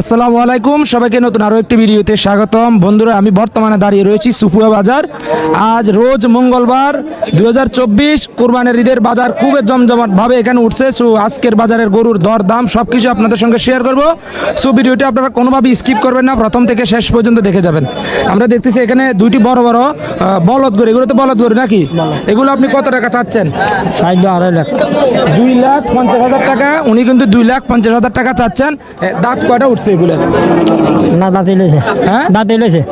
আসসালামু আলাইকুম সবাইকে নতুন আরও একটি ভিডিওতে স্বাগতম। বন্ধুরা আমি বর্তমানে দাঁড়িয়ে রয়েছি সুপুয়া বাজার। আজ রোজ মঙ্গলবার দুই হাজার চব্বিশ কোরবানের ঈদের বাজার খুবই জমজমাটভাবে এখানে উঠছে। সো আজকের বাজারের গরুর দর দাম সব কিছু আপনাদের সঙ্গে শেয়ার করব। সো ভিডিওটি আপনারা কোনোভাবে স্কিপ করবেন না প্রথম থেকে শেষ পর্যন্ত দেখে যাবেন। আমরা দেখতেছি এখানে দুইটি বড় বড় বলদ গরু। এগুলো তো বলদ গরু নাকি? এগুলো আপনি কত টাকা চাচ্ছেন? বা আড়াই লাখ। দুই লাখ পঞ্চাশ হাজার টাকা উনি কিন্তু দুই লাখ পঞ্চাশ হাজার টাকা চাচ্ছেন। দাঁত কয়টা উঠছে? এগুলো। না দাঁত এলেছে হ্যাঁ? দাঁত এলেছে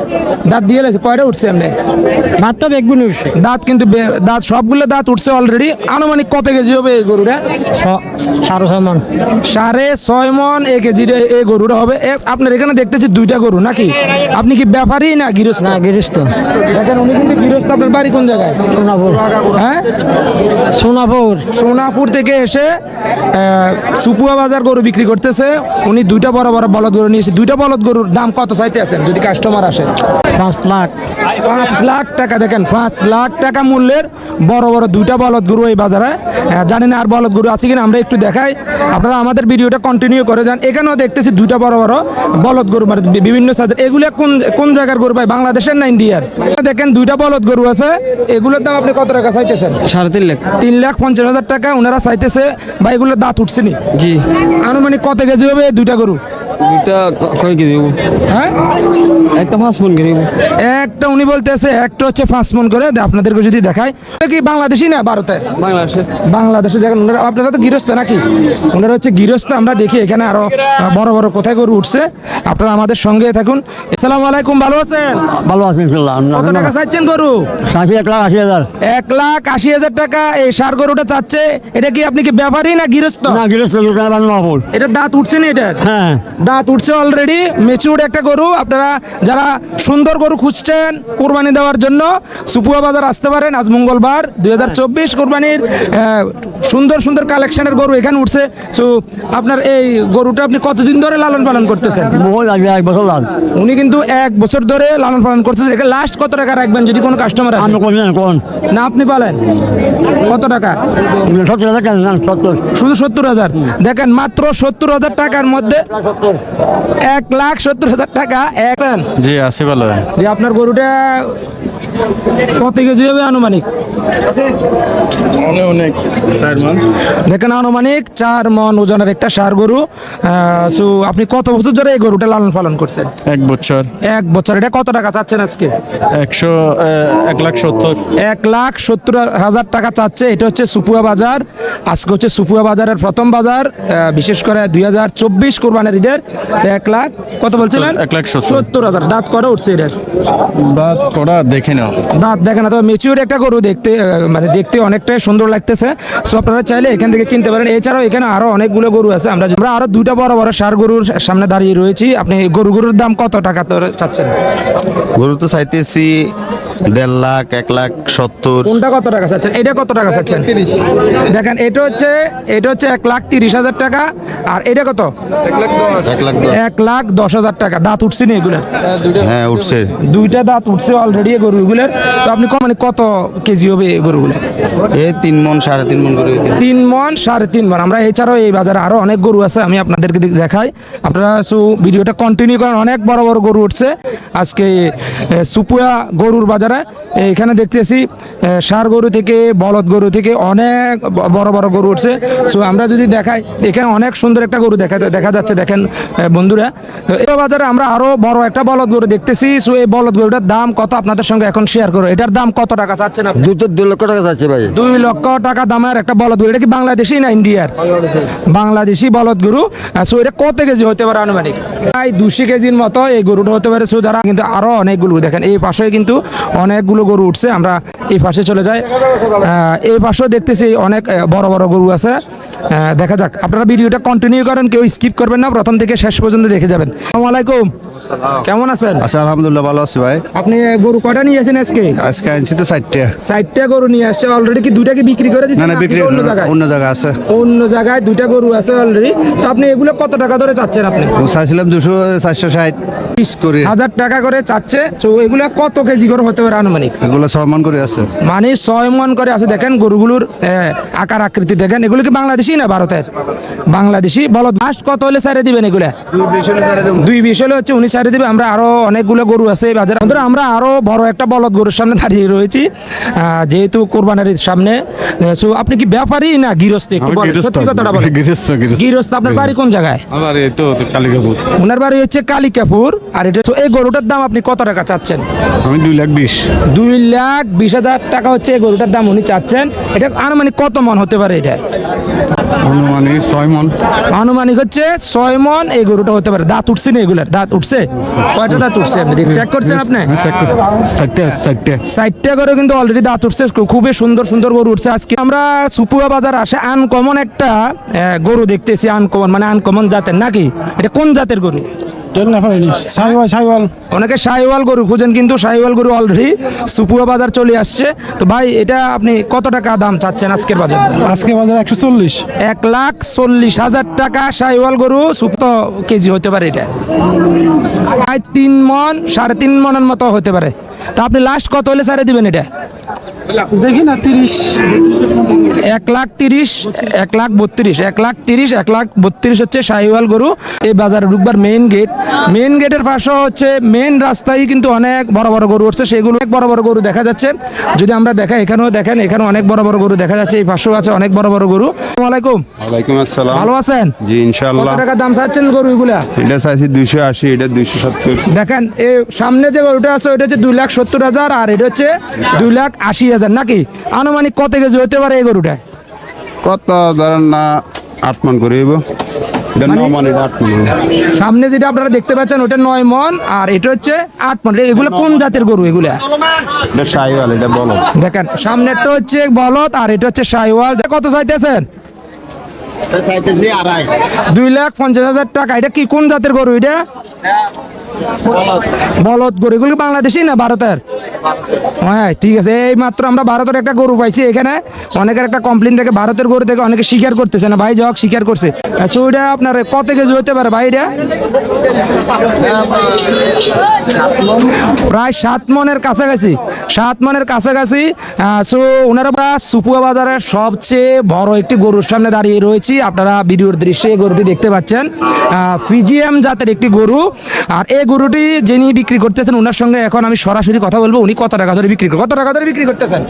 দাঁত দিয়ে গেছে কয়টা উঠছে এমনি? দাঁত তো বেগুন উঠছে। দাঁত কিন্তু দাঁত সবগুলো দাঁত উঠছে অলরেডি আনুমানিক কত কেজি হবে এই গরুটা? সাড়ে ছয় মন। সাড়ে ছয় মন এ- এই গরুটা হবে। আপনার এখানে দেখতেছি দুইটা গরু নাকি? আপনি কি ব্যাপারী না গৃহস্থ? না গিরিস্ত দেখেন উনি কিন্তু গৃহস্থ। আপনার বাড়ি কোন জায়গায়? সোনাপুর। হ্যাঁ? সোনাপুর। সোনাপুর থেকে এসে সুপুয়া বাজার গরু বিক্রি করতেছে। উনি দুইটা বড় বড় বলদ গরু নিয়েছে। দুইটা বলদ গরুর দাম কত চাইতে আছেন যদি কাস্টমার আসে। পাঁচ লাখ। পাঁচ লাখ টাকা দেখেন পাঁচ লাখ টাকা মূল্যের বড় বড় দুইটা বলদ গরু এই বাজারে। জানি না আর বলদ গরু আছে কিনা আমরা একটু দেখাই। আপনারা আমাদের ভিডিওটা কন্টিনিউ করে যান। এখানেও দেখতেছি দুইটা বড় বড় বলদ গরু মানে বিভিন্ন সাইজের এগুলো কোন কোন জায়গার গরু ভাই? বাংলাদেশের না ইন্ডিয়ার? দেখেন দুইটা বলদ গরু আছে। এগুলোর দাম আপনি কত টাকা চাইতেছেন? সাড়ে তিন লাখ। তিন লাখ পঞ্চাশ হাজার টাকা ওনারা চাইতেছে। বা এগুলোর দাঁত উঠছে নি? জি। আনুমানিক কত কেজি হবে দুইটা গরু? দুইটা কয় কেজি হ্যাঁ? একটা পাঁচ মন কেজি একটা উনি বলতেছে একটা হচ্ছে পাঁচ মন করে আপনাদেরকে যদি দেখায় কি বাংলাদেশি না ভারতে? বাংলাদেশে। বাংলাদেশে যেখানে ওনারা আপনারা তো গৃহস্থ নাকি? ওনারা হচ্ছে গৃহস্থ আমরা দেখি এখানে আরও বড় বড় কোথায় গরু উঠছে। আপনারা আমাদের সঙ্গে থাকুন। আসসালামু আলাইকুম ভালো আছেন? ভালো আছেন কত টাকা চাচ্ছেন গরু? এক লাখ আশি হাজার। এক লাখ আশি হাজার টাকা এই সার গরুটা চাচ্ছে। এটা কি আপনি কি ব্যাপারী না গৃহস্থ? না গিরিস্ত এটা দাঁত উঠছে না এটা হ্যাঁ। দাঁত উঠছে অলরেডি মেচুর একটা গরু। আপনারা যারা সুন্দর গরু খুঁজছেন কোরবানি দেওয়ার জন্য সুপুয়া বাজার আসতে পারেন আজ মঙ্গলবার দুই হাজার চব্বিশ কোরবানির সুন্দর সুন্দর কালেকশনের গরু এখানে উঠছে। সো আপনার এই গরুটা আপনি কতদিন ধরে লালন পালন করতেছেন? এক বছর লাল। উনি কিন্তু এক বছর ধরে লালন পালন করতেছেন এটা লাস্ট কত টাকা রাখবেন যদি কোনো কাস্টমার আমি কোন না আপনি বলেন। কত টাকা? সত্তর হাজার শুধু সত্তর হাজার। দেখেন মাত্র সত্তর হাজার টাকার মধ্যে সত্তর এক লাখ সত্তর হাজার টাকা এক জি আছি ভালো। যে আপনার গরুটা কত কেজি হবে আনুমানিক? অনেক চার মান। দেখেন আনুমানিক চার মন ওজনের একটা সার গরু। সো আপনি কত বছর ধরে এই গরুটা লালন পালন করছেন? এক বছর। এক বছর। এটা কত টাকা চাচ্ছেন আজকে? একশো এক লাখ সত্তর। এক লাখ সত্তর হাজার টাকা চাচ্ছে। এটা হচ্ছে সুপুয়া বাজার। আজকে হচ্ছে সুপুয়া বাজারের প্রথম বাজার। বিশেষ করে দুই হাজার চব্বিশ কোরবানের ঈদের। এক লাখ কত বলছিলেন? এক লাখ সত্তর। হাজার। দাঁত করা উঠছে এটার। বা করা দেখে নাও দাঁত দেখে না তবে মেচিউর একটা গরু দেখতে মানে দেখতে অনেকটাই সুন্দর লাগতেছে। সো আপনারা চাইলে এখান থেকে কিনতে পারেন। এছাড়াও এখানে আরও অনেকগুলো গরু আছে। আমরা আমরা আরও দুইটা বড় বড় সার গরুর সামনে দাঁড়িয়ে রয়েছি। আপনি গরু গরুর দাম কত টাকা তো চাচ্ছেন? গরু তো চাইতেছি দেড় লাখ এক লাখ সত্তর। কোনটা কত টাকা চাচ্ছেন? এটা কত টাকা চাচ্ছেন? দেখেন এটা হচ্ছে এটা হচ্ছে এক লাখ তিরিশ হাজার টাকা আর এটা কত? এক লাখ দশ। হাজার টাকা। দাঁত উঠছে না এগুলোর? হ্যাঁ উঠছে। দুইটা দাঁত উঠছে অলরেডি গরুগুলোর তো আপনি মানে কত কেজি হবে এই গরুগুলো এই তিন মন সাড়ে তিন মন করে তিন মন সাড়ে তিন মন। আমরা এছাড়াও এই বাজারে আরও অনেক গরু আছে আমি আপনাদেরকে দেখাই। আপনারা ভিডিওটা কন্টিনিউ করেন। অনেক বড় বড় গরু উঠছে। আজকে সুপুয়া গরুর বাজারে এখানে দেখতেছি ষাঁড় গরু থেকে বলদ গরু থেকে অনেক বড় বড় গরু উঠছে। সো আমরা যদি দেখাই এখানে অনেক সুন্দর একটা গরু দেখা দেখা যাচ্ছে দেখেন বন্ধুরা। তো এই বাজারে আমরা আরও বড় একটা বলদ গরু দেখতেছি। সো এই বলদ গরুটার দাম কত? আপনাদের সঙ্গে এখন শেয়ার করো। এটার দাম কত টাকা চাচ্ছেন আপনি? দুটো দু লক্ষ টাকা চাচ্ছে ভাই। দুই লক্ষ টাকা দামের একটা বলদ গরু। এটা কি বাংলাদেশি না ইন্ডিয়ার? বাংলাদেশি বলদ গরু। সো এটা কত কেজি হতে পারে আনুমানিক? প্রায় দুশো কেজির মতো এই গরুটা হতে পারে। সো যারা কিন্তু আরও অনেকগুলো দেখেন এই পাশে কিন্তু অনেকগুলো গরু উঠছে, আমরা এই পাশে চলে যাই। এই পাশেও দেখতেছি অনেক বড় বড় গরু আছে। দেখা যাক। আপনারা ভিডিওটা কন্টিনিউ করেন কেউ স্কিপ করবেন না প্রথম থেকে শেষ পর্যন্ত দেখে যাবেন। আসসালামু আলাইকুম। কেমন আছেন? আচ্ছা আলহামদুলিল্লাহ ভালো আছি ভাই। আপনি গরু কয়টা নিয়ে আসেন আজকে? আজকে আনছি তো চারটে ষাটটা গরু নিয়ে আসছে অলরেডি কি দুইটা কি বিক্রি করে দিচ্ছেন না বিক্রি অন্য জায়গায়? অন্য জায়গা আছে। অন্য জায়গায় দুইটা গরু আছে অলরেডি তো আপনি এগুলো কত টাকা ধরে চাচ্ছেন আপনি? চাইছিলাম দুশো চারশো ষাট পিস করে। হাজার টাকা করে চাচ্ছে। তো এগুলো কত কেজি করে হতে পারে আনুমানিক? এগুলো ছয় মন করে আছে। মানে ছয় মন করে আছে। দেখেন গরুগুলোর আকার আকৃতি দেখেন। এগুলো কি বাংলাদেশ বাংলাদেশি না ভারতের? বাংলাদেশি বলদ মাস কত হলে সারে দিবেন এগুলা? দুই বিশ হলে হচ্ছে উনি সারে দিবে। আমরা আরও অনেকগুলো গরু আছে এই বাজারে। আমাদের আমরা আরও বড় একটা বলদ গরুর সামনে দাঁড়িয়ে রয়েছি। যেহেতু কোরবানের সামনে সো আপনি কি ব্যাপারী না গৃহস্থ? সত্যি কথাটা বলেন। গৃহস্থ, আপনার বাড়ি কোন জায়গায়? আমার এই তো কালিকাপুর। ওনার বাড়ি হচ্ছে কালিকাপুর। আর এটা এই গরুটার দাম আপনি কত টাকা চাচ্ছেন? আমি দুই লাখ বিশ। দুই লাখ বিশ হাজার টাকা হচ্ছে এই গরুটার দাম উনি চাচ্ছেন। এটা আনুমানিক কত মন হতে পারে এটা? অনুমানিক ছয় মন আনুমানিক হচ্ছে ছয় মন এই গরুটা হতে পারে। দাঁত উঠছে না এগুলার? দাঁত উঠছে? কয়টা দাঁত উঠছে আপনি চেক করছেন আপনি? সাইটটা গরু করে কিন্তু অলরেডি দাঁত উঠছে। খুবই সুন্দর সুন্দর গরু উঠছে আজকে। আমরা সুপুয়া বাজার আসে আনকমন একটা গরু দেখতেছি আনকমন মানে আনকমন জাতের নাকি? এটা কোন জাতের গরু? সাইওয়াল সাইওয়াল। অনেকে শাহিওয়াল গরু খুঁজেন কিন্তু শাহিওয়াল গরু অলরেডি সুপুয়া বাজার চলে আসছে। তো ভাই এটা আপনি কত টাকা দাম চাচ্ছেন আজকের বাজার? আজকে বাজার একশো চল্লিশ। এক লাখ চল্লিশ হাজার টাকা শাহিওয়াল গরু সুপ্ত কেজি হতে পারে এটা। প্রায় তিন মন সাড়ে তিন মনের মতো হতে পারে। তা আপনি লাস্ট কত হলে সারে দিবেন এটা? দেখি না তিরিশ। এক লাখ তিরিশ এক লাখ বত্রিশ এক লাখ তিরিশ এক লাখ বত্রিশ হচ্ছে শাহিওয়াল গরু। এই বাজারে ঢুকবার মেইন গেট মেইন গেটের পাশে হচ্ছে মেইন রাস্তায় কিন্তু অনেক বড় বড় গরু উঠছে। সেগুলো অনেক বড় বড় গরু দেখা যাচ্ছে। যদি আমরা দেখাই এখানেও দেখেন এখানে অনেক বড় বড় গরু দেখা যাচ্ছে। এই পাশেও আছে অনেক বড় বড় গরু। আসসালামু আলাইকুম। ওয়ালাইকুম আসসালাম। ভালো আছেন? জি কত টাকা দাম চাচ্ছেন গরু এগুলা এটা চাইছি দুইশো আশি এটা দুইশো সত্তর। দেখেন এই সামনে যে গরুটা আছে ওটা হচ্ছে দুই লাখ সত্তর হাজার আর এটা হচ্ছে দুই লাখ আশি হাজার নাকি? আনুমানিক কত কেজি হতে পারে এই গরুটা? কত ধরেন না আট মান করে এটা মান এটা আট মান সামনে যেটা আপনারা দেখতে পাচ্ছেন ওটা নয় মন আর এটা হচ্ছে আট মন এগুলো কোন জাতের গরু এগুলা? এটা সাইওয়াল এটা বলো দেখেন সামনেরটা হচ্ছে বলদ আর এটা হচ্ছে সাইওয়াল। কত চাইতেছেন? দুই লাখ পঞ্চাশ হাজার টাকা। এটা কি কোন জাতের গরু এটা? বলদ। গরু। এগুলো বাংলাদেশি না ভারতের? হ্যাঁ ঠিক আছে। এই মাত্র আমরা ভারতের একটা গরু পাইছি এখানে। অনেকের একটা কমপ্লেন থেকে, ভারতের গরু থেকে অনেকে স্বীকার করতেছে না। ভাই, যক স্বীকার করছে। আচ্ছা আপনার কত কেজি হতে পারে ভাই প্রায় সাত মনের কাছাকাছি। সাত মনের কাছাকাছি। সো ওনারা সুপুয়া বাজারের সবচেয়ে বড় একটি গরুর সামনে দাঁড়িয়ে রয়েছি। আপনারা ভিডিওর দৃশ্যে গরুটি দেখতে পাচ্ছেন। ফিজিএম জাতের একটি গরু। আর এই গরুটি যিনি বিক্রি করতেছেন, ওনার সঙ্গে এখন আমি সরাসরি কথা বলব। উনি কত টাকা ধরে বিক্রি কত টাকা ধরে বিক্রি করতেছেন?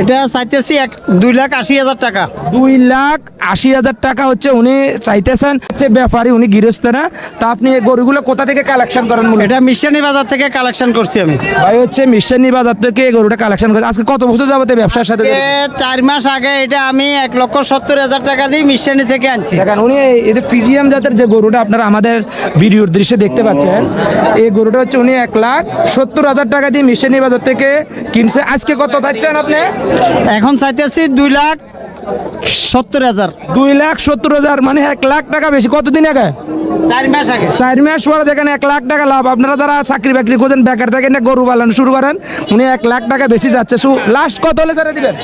এটা চাইতেছি এক দুই লাখ আশি হাজার টাকা। দুই লাখ আশি হাজার টাকা হচ্ছে উনি চাইতেছেন। হচ্ছে ব্যাপারী উনি গৃহস্থ না। তা আপনি এই গরুগুলো কোথা থেকে কালেকশন করেন মূলত? এটা মিশানি বাজার থেকে কালেকশন করছি আমি। ভাই হচ্ছে মিশানি বাজার থেকে এই গরুটা কালেকশন করে আজকে কত বছর যাবতে ব্যবসার সাথে এ চার মাস আগে এটা আমি এক লক্ষ সত্তর হাজার টাকা দিয়ে মিশানি থেকে আনছি। দেখেন উনি এই যে ফিজিয়াম জাতের যে গরুটা আপনারা আমাদের ভিডিওর দৃশ্যে দেখতে পাচ্ছেন এই গরুটা হচ্ছে উনি এক লাখ সত্তর হাজার টাকা দিয়ে মিশানি বাজার থেকে কিনছে। আজকে কত থাকছেন আপনি? এখন চাইতেছি দুই লাখ সত্তর হাজার। দুই লাখ সত্তর হাজার মানে এক লাখ টাকা বেশি। কতদিন আগে? চার মাস পরে দেখেন এক লাখ টাকা লাভ। আপনারা যারা চাকরি বাকরি খোঁজেন বেকার থাকেন গরু পালন শুরু করেন উনি এক লাখ টাকা বেশি যাচ্ছে। লাস্ট কত হলে ছেড়ে দিবেন?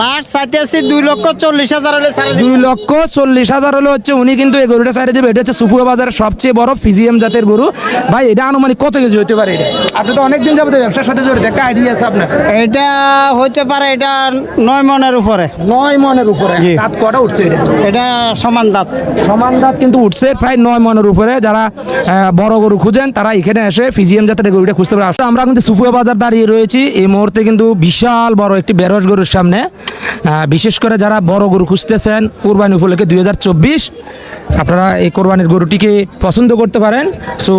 লাস্ট চাইতেছি দুই লক্ষ চল্লিশ হাজার হলে ছাড়ে দুই লক্ষ চল্লিশ হাজার হলে হচ্ছে উনি কিন্তু এই গরুটা সাইডে দেবে। এটা হচ্ছে সুপুয়া বাজারের সবচেয়ে বড় ফিজিএম জাতের গরু। ভাই এটা আনুমানিক কত কেজি হতে পারে এটা? আপনি তো অনেকদিন যাবত ব্যবসার সাথে জড়িত একটা আইডিয়া আছে আপনার? এটা হইতে পারে এটা নয় মনের উপরে। নয় মনের উপরে। দাঁত কটা উঠছে এটা? এটা সমান দাঁত। সমান দাঁত কিন্তু উঠছে প্রায় নয় মনের উপরে যারা বড় গরু খুঁজেন, তারা এখানে এসে ফিজিএম জাতের গরুটা খুঁজতে পারে। আসলে আমরা কিন্তু সুফুয়া বাজার দাঁড়িয়ে রয়েছি। এই মুহূর্তে কিন্তু বিশাল বড় একটি বেরস গরুর সামনে। বিশেষ করে যারা বড় গরু খুঁজতেছেন, কুরবানি উপলক্ষে দুই হাজার চব্বিশ। আপনারা এই কোরবানির গরুটিকে পছন্দ করতে পারেন। সো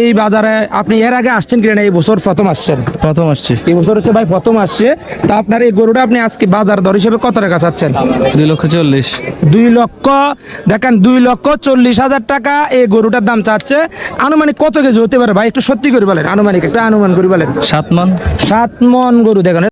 এই বাজারে আপনি এর আগে আসছেন কিনা এই বছর প্রথম আসছেন। প্রথম আসছে। এই বছর হচ্ছে ভাই প্রথম আসছে। তা আপনার এই গরুটা আপনি আজকে বাজার দর হিসেবে কত টাকা চাচ্ছেন? দুই লক্ষ চল্লিশ। দুই লক্ষ দেখেন দুই লক্ষ চল্লিশ হাজার টাকা এই গরুটার দাম চাচ্ছে। আনুমানিক কত কেজি হতে পারে ভাই? একটু সত্যি করে বলেন আনুমানিক একটা আনুমান করে বলেন। সাত মন। সাত মন গরু দেখেন।